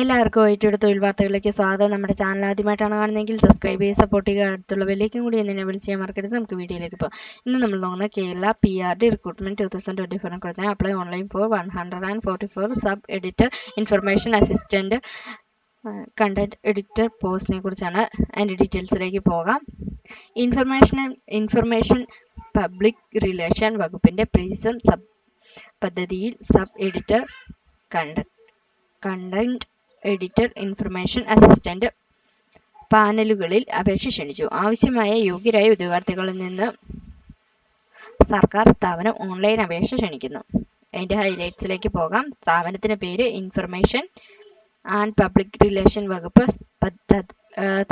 എല്ലാവർക്കും ഏറ്റെടുത്ത തൊഴിൽ വാർത്തകളിലേക്ക് സ്വാഗതം. നമ്മുടെ ചാനൽ ആദ്യമായിട്ടാണ് കാണുന്നതെങ്കിൽ സബ്സ്ക്രൈബ് ചെയ്ത് സപ്പോർട്ട് ചെയ്യുക. അടുത്തുള്ള വിലയ്ക്കും കൂടി എന്നെ വിളിച്ച് ചെയ്യാൻ മറക്കരുത്. നമുക്ക് വീഡിയോയിലേക്ക് പോകാം. ഇന്ന് നമ്മൾ നോക്കുന്നത് Kerala P R D recruitment two thousand twenty ഫോറിനെ കുറിച്ചാണ് apply online for one hundred and forty four sub editor information assistant content editor പോസ്റ്റിനെ കുറിച്ചാണ് അതിന്റെ ഡീറ്റെയിൽസിലേക്ക് പോകാം. ഇൻഫർമേഷൻ ഇൻഫർമേഷൻ പബ്ലിക് റിലേഷൻ വകുപ്പിന്റെ പ്രീസം സബ് പദ്ധതിയിൽ sub editor content content editor information assistant പാനലുകളിൽ അപേക്ഷ ക്ഷണിച്ചു. ആവശ്യമായ യോഗ്യരായ ഉദ്യോഗാർത്ഥികളിൽ നിന്ന് സർക്കാർ സ്ഥാപനം ഓൺലൈൻ അപേക്ഷ ക്ഷണിക്കുന്നു. അതിന്റെ ഹൈലൈറ്റ്സിലേക്ക് പോകാം. സ്ഥാപനത്തിന്റെ പേര് ഇൻഫർമേഷൻ ആൻഡ് പബ്ലിക് റിലേഷൻ വകുപ്പ്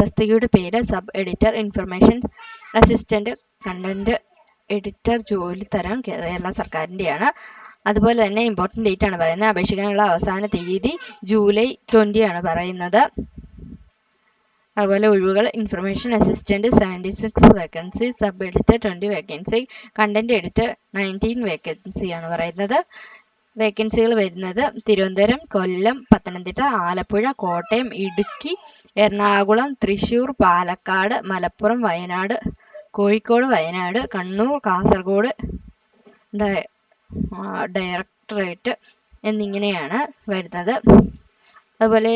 തസ്തികയുടെ പേര് sub editor information assistant content editor ജോലി തരം കേരള സർക്കാരിന്റെയാണ് അതുപോലെ തന്നെ ഇമ്പോർട്ടന്റ് ഡേറ്റ് ആണ് പറയുന്നത്. അപേക്ഷിക്കാനുള്ള അവസാന തീയതി ജൂലൈ ട്വന്റി ആണ് പറയുന്നത്. അതുപോലെ ഒഴിവുകൾ information assistant seventy six vacancy sub editor twenty vacancy content editor nineteen vacancy ആണ് പറയുന്നത്. വേക്കൻസികൾ വരുന്നത് തിരുവനന്തപുരം കൊല്ലം പത്തനംതിട്ട ആലപ്പുഴ കോട്ടയം ഇടുക്കി എറണാകുളം തൃശൂർ പാലക്കാട് മലപ്പുറം വയനാട് കോഴിക്കോട് വയനാട് കണ്ണൂർ കാസർഗോഡ് ഡയറക്ടറേറ്റ് എന്നിങ്ങനെയാണ് വരുന്നത്. അതുപോലെ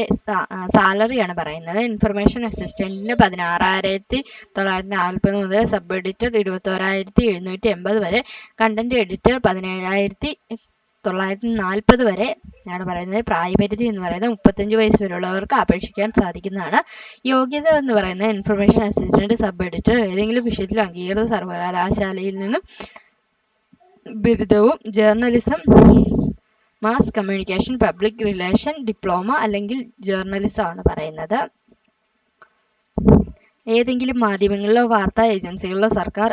സാലറിയാണ് പറയുന്നത് ഇൻഫർമേഷൻ അസിസ്റ്റന്റിന് പതിനാറായിരത്തി തൊള്ളായിരത്തി നാൽപ്പത് മുതൽ സബ് എഡിറ്റർ ഇരുപത്തോരായിരത്തി എഴുന്നൂറ്റി എൺപത് വരെ കണ്ടന്റ് എഡിറ്റർ പതിനേഴായിരത്തി തൊള്ളായിരത്തി നാൽപ്പത് വരെ ആണ് പറയുന്നത്. പ്രായപരിധി എന്ന് പറയുന്നത് മുപ്പത്തഞ്ച് വയസ്സ് വരെയുള്ളവർക്ക് അപേക്ഷിക്കാൻ സാധിക്കുന്നതാണ്. യോഗ്യത എന്ന് പറയുന്നത് ഇൻഫർമേഷൻ അസിസ്റ്റന്റ് സബ് എഡിറ്റർ ഏതെങ്കിലും വിഷയത്തിൽ അംഗീകൃത സർവകലാശാലയിൽ നിന്നും ബിരുദവും journalism mass communication public relation diploma അല്ലെങ്കിൽ ജേർണലിസം ആണ് പറയുന്നത്. ഏതെങ്കിലും മാധ്യമങ്ങളിലോ വാർത്താ ഏജൻസികളിലോ സർക്കാർ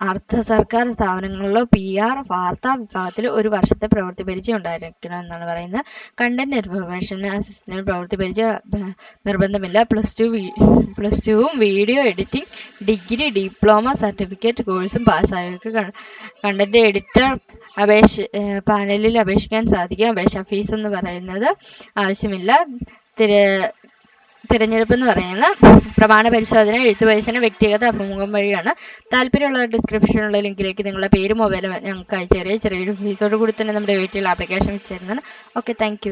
അർദ്ധ സർക്കാർ സ്ഥാപനങ്ങളിലോ പി ആർ വാർത്താ വിഭാഗത്തിൽ ഒരു വർഷത്തെ പ്രവൃത്തി പരിചയം ഉണ്ടായിരിക്കണം എന്നാണ് പറയുന്നത്. കണ്ടന്റ് ഇൻഫർമേഷൻ അസിസ്റ്റന്റ് പ്രവൃത്തി പരിചയം നിർബന്ധമില്ല. പ്ലസ് ടു പ്ലസ് ടുവും video editing degree diploma certificate കോഴ്സും പാസ്സായവർക്ക് കണ്ടന്റ് എഡിറ്റർ അപേക്ഷ പാനലിൽ അപേക്ഷിക്കാൻ സാധിക്കും. അപേക്ഷ ഫീസ് എന്ന് പറയുന്നത് ആവശ്യമില്ല. തിര തിരഞ്ഞെടുപ്പ് എന്ന് പറയുന്നത് പ്രമാണ പരിശോധന എഴുത്തു പരിശോധന വ്യക്തിഗത അഭിമുഖം വഴിയാണ്. താല്പര്യമുള്ള ഡിസ്ക്രിപ്ഷനുള്ള ലിങ്കിലേക്ക് നിങ്ങളുടെ പേര് മൊബൈൽ ഞങ്ങൾക്ക് അയച്ചു തരിക ചെറിയൊരു ഫീസോട് കൂടി തന്നെ നമ്മുടെ വീട്ടിൽ ആപ്ലിക്കേഷൻ വെച്ചിരുന്നത് ഓക്കെ താങ്ക്